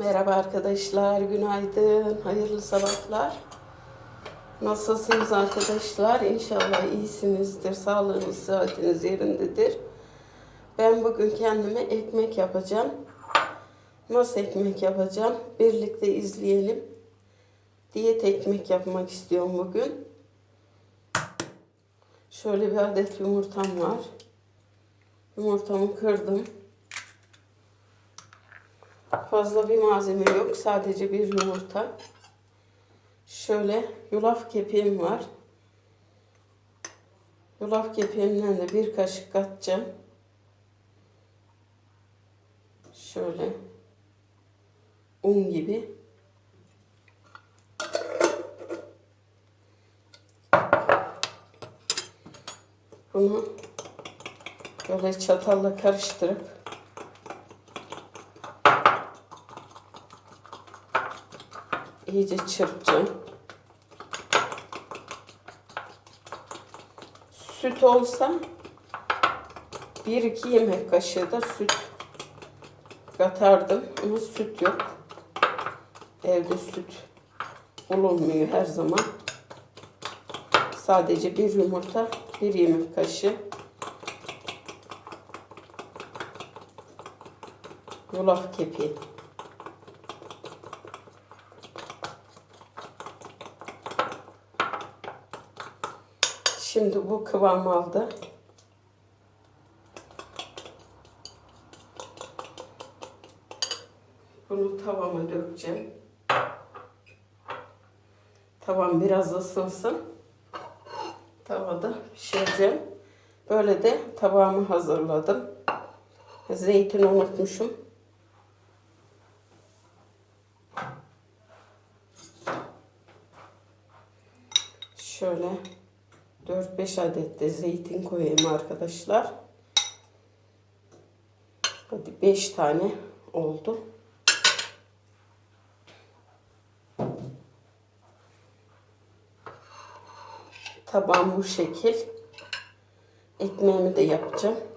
Merhaba arkadaşlar, günaydın, hayırlı sabahlar. Nasılsınız arkadaşlar? İnşallah iyisinizdir, sağlığınız, sıhhatiniz yerindedir. Ben bugün kendime ekmek yapacağım. Nasıl ekmek yapacağım? Birlikte izleyelim. Diyet ekmek yapmak istiyorum bugün. Şöyle bir adet yumurtam var. Yumurtamı kırdım. Fazla bir malzeme yok. Sadece bir yumurta. Şöyle yulaf kepeğim var. Yulaf kepeğimden de bir kaşık katacağım. Şöyle un gibi. Bunu böyle çatalla karıştırıp iyice çırpacağım. Süt olsa 1-2 yemek kaşığı da süt katardım ama süt yok. Evde süt bulunmuyor her zaman. Sadece bir yumurta, bir yemek kaşığı yulaf kepeği. Şimdi bu kıvam aldı. Bunu tavama dökeceğim. Tavam biraz ısınsın. Tavada pişireceğim. Böyle de tabağımı hazırladım. Zeytin unutmuşum. Şöyle 4-5 adet de zeytin koyayım arkadaşlar. Hadi 5 tane oldu. Tabağım bu şekil. Ekmeğimi de yapacağım.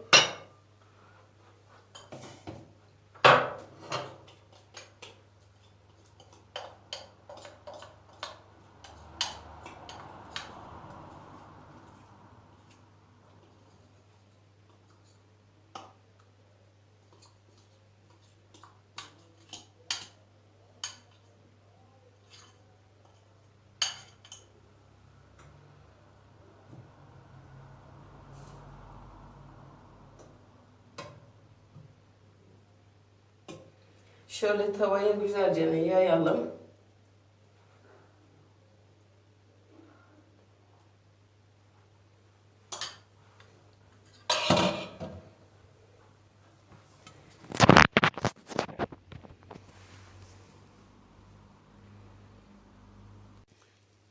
Şöyle tavaya güzelce yayalım.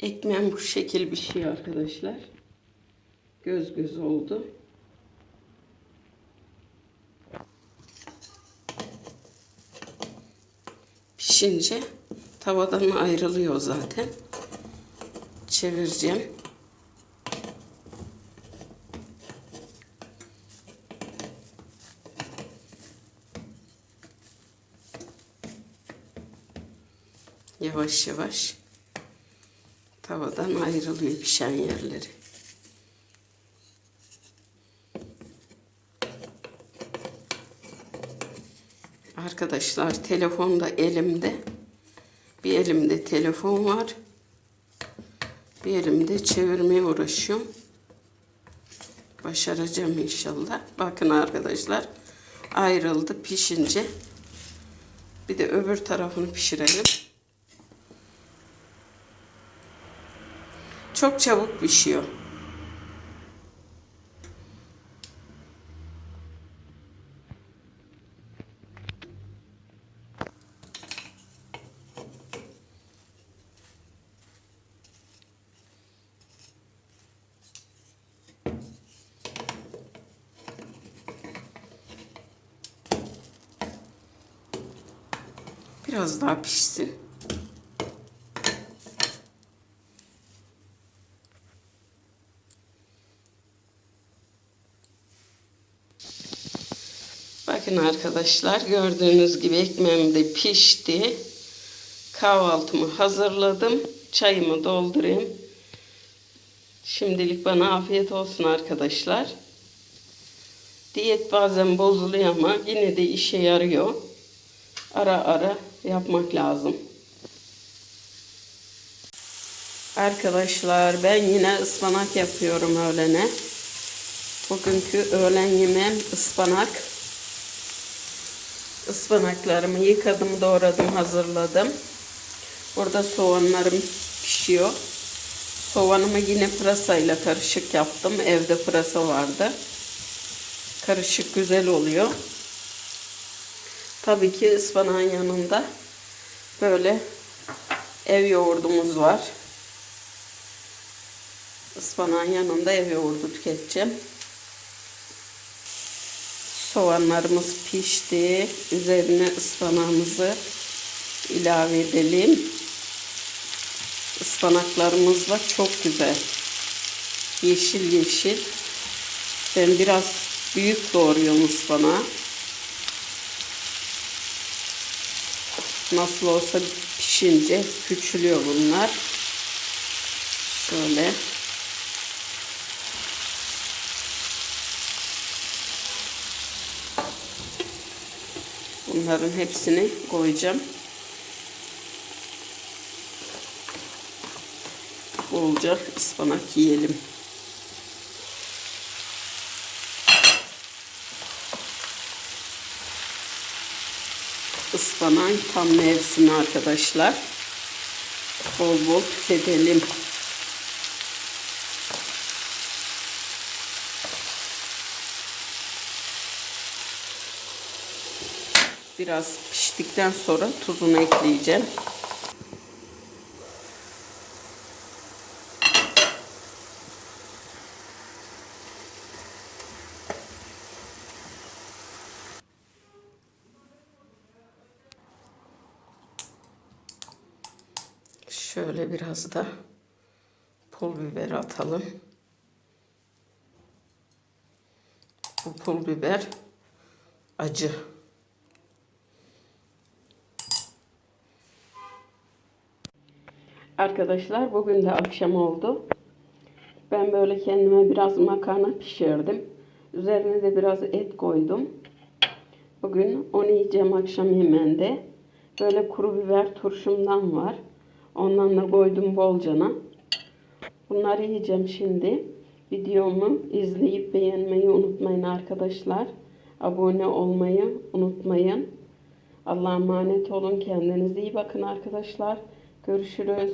Ekmeğim bu şekil bir şey arkadaşlar. Göz göz oldu. Pişince tavadan ayrılıyor zaten. Çevireceğim. Yavaş yavaş tavadan ayrılıyor pişen yerleri. Arkadaşlar telefon da elimde. Bir elimde telefon var. Bir elimde çevirmeye uğraşıyorum. Başaracağım inşallah. Bakın arkadaşlar ayrıldı pişince. Bir de öbür tarafını pişirelim. Çok çabuk pişiyor. Biraz daha pişsin. Bakın arkadaşlar gördüğünüz gibi ekmeğim de pişti. Kahvaltımı hazırladım. Çayımı doldurayım. Şimdilik bana afiyet olsun arkadaşlar. Diyet bazen bozuluyor ama yine de işe yarıyor. Ara ara yapmak lazım. Arkadaşlar ben yine ıspanak yapıyorum öğlene. Bugünkü öğlen yemeğim ıspanak. Ispanaklarımı yıkadım, doğradım, hazırladım. Burada soğanlarım pişiyor. Soğanımı yine pırasayla karışık yaptım. Evde pırasa vardı. Karışık güzel oluyor. Tabii ki ıspanağın yanında böyle ev yoğurdumuz var. Ispanağın yanında ev yoğurdu tüketeceğim. Soğanlarımız pişti. Üzerine ıspanağımızı ilave edelim. Ispanaklarımız da çok güzel. Yeşil yeşil. Ben biraz büyük doğruyorum ıspanağı. Nasıl olsa pişince küçülüyor bunlar. Şöyle. Bunların hepsini koyacağım. Bolca ıspanak yiyelim. Ispanağın tam mevsimi arkadaşlar. Bol bol tüketelim. Biraz piştikten sonra tuzunu ekleyeceğim. Şöyle biraz da pul biber atalım. Bu pul biber acı. Arkadaşlar bugün de akşam oldu. Ben böyle kendime biraz makarna pişirdim. Üzerine de biraz et koydum. Bugün onu yiyeceğim akşam yemeğinde. Böyle kuru biber turşumdan var. Ondan da koydum bolcana. Bunları yiyeceğim şimdi. Videomu izleyip beğenmeyi unutmayın arkadaşlar. Abone olmayı unutmayın. Allah'a emanet olun. Kendinize iyi bakın arkadaşlar. Görüşürüz.